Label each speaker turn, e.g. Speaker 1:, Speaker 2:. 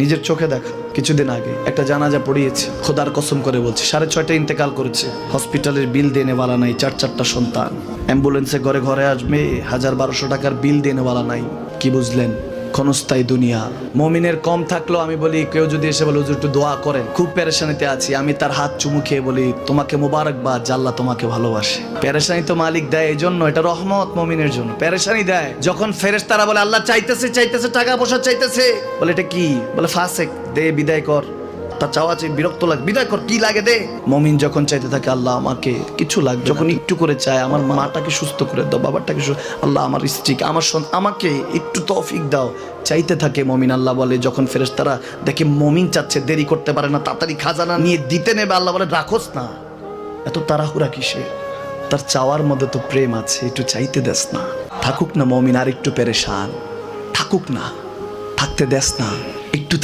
Speaker 1: নিজের চোখে দেখা। কিছুদিন আগে একটা জানাজা পড়িয়েছে। খোদার কসম করে বলছে, সাড়ে ছয়টা ইন্তেকাল করেছে। হসপিটালের বিল দেনেওয়ালা নাই, চার চারটা সন্তান। অ্যাম্বুলেন্সে ঘরে ঘরে আসবে, হাজার বারোশো টাকার বিল দেনেওয়ালা নাই। কি বুঝলেন? ক্ষণস্থায়ী দুনিয়া। মমিনের কম থাকলেও আমি বলি, কেউ যদি এসে বলে, হুজুর, একটু দোয়া করেন। খুব পেরেশানিতে আছি। আমি তার হাত চুমু খেয়ে বলি, তোমাকে মোবারকবাদ জাল্লা তোমাকে ভালোবাসে। পেরেশানি তো মালিক দেয় এই জন্য এটা রহমত মমিনের জন্য। পেরেশানি দেয়। যখন ফেরেস তারা বলে, আল্লাহ চাইতেছে চাইতেছে, টাকা পয়সা চাইতেছে। বলে, এটা কি? বলে, ফাসেক, দে, বিদায় কর। তার চাওয়া চাই বিরক্ত লাগে বিদায় কর কি লাগে দে? মমিন যখন চাইতে থাকে, আল্লাহ আমাকে কিছু লাগবে যখন একটু করে চায়, আমার মাটাকে সুস্থ করে দাও, বাবারটাকে আল্লাহ আমার স্ত্রীকে, আমার আমাকে একটু তফিক দাও। চাইতে থাকে মমিন, আল্লাহ বলে, যখন ফেরেশতারা দেখে মমিন চাচ্ছে, দেরি করতে পারে না, তাড়াতাড়ি খাজানা নিয়ে দিতে নেবে, আল্লাহ বলে, রাখোস না। এত তাড়াহুড়া কিসে তার চাওয়ার মধ্যে তো প্রেম আছে, একটু চাইতে দেস না। থাকুক না মমিন আর একটু পেরেশান। থাকুক না, থাকতে দেস না। একটু